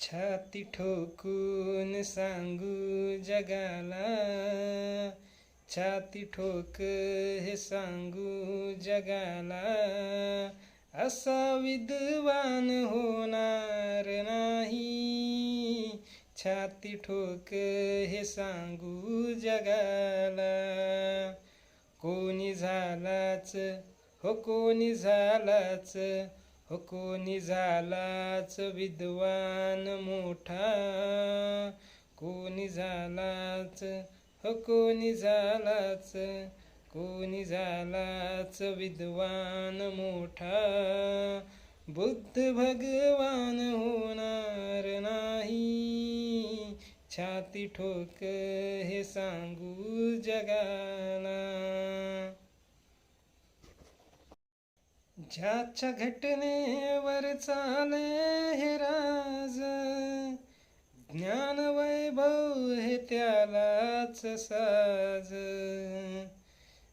छाती ठोकून सांगू जगाला. छाती ठोक हे सांगू जगाला. असा विद्वान होणार नाही. छाती ठोक हे सांगू जगाला. कोणी झालाच हो कोणी झालाच हो कोणी झालाच विद्वान मोठा? कोणी झालाच हो कोणी झालाच कोणी झालाच विद्वान मोठा? बुद्ध भगवान होणार नाही. छाती ठोक हे सांगू जगाला. ज्याच्या घटनेवर चाले हे राज ज्ञान वैभव हे त्यालाच साज.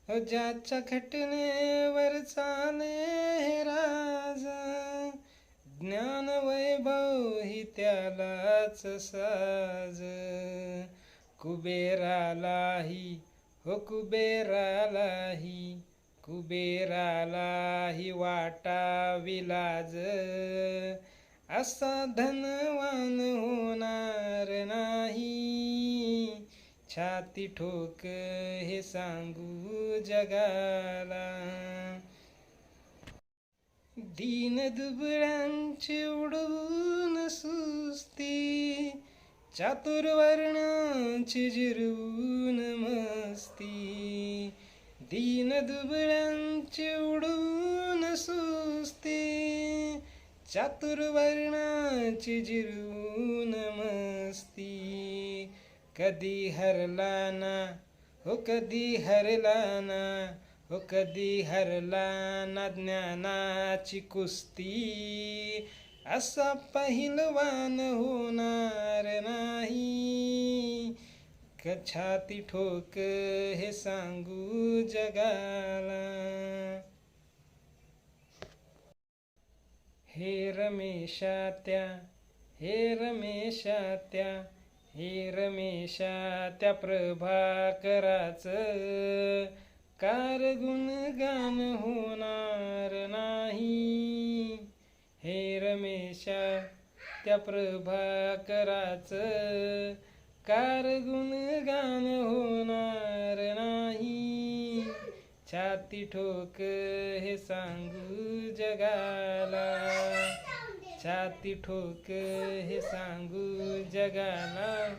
हो ज्याच्या घटनेवर चाले हे राज ज्ञान वैभव ही त्यालाच साज. कुबेरालाही हो कुबेरालाही कुबेरालाही वाटा विलाज असा धनवान होणार नाही. छाती ठोक हे सांगू जगाला. दीन दुबळ्यांची उडवून सुस्ती. चातुर्वर्णाची जिरवून दुबळ्यांची उडून सुस्ती चातुर्वर्णाची जिरून मस्ती. कधी हरला ना हो कधी हरला ना हो कधी हरला ना ज्ञानाची कुस्ती. असा पहिलवान होणार नाही. क छाती ठोक हे सांगू जगाला. हे रमेशा त्या हे रमेशा त्या हे रमेशा त्या प्रभाकराच. कार गुणगान होणार नाही. हे रमेशा त्या प्रभाकराच. कार गुणगान होणार नाही. छाती ठोक हे सांगू जगाला. छाती ठोक हे सांगू जगाला.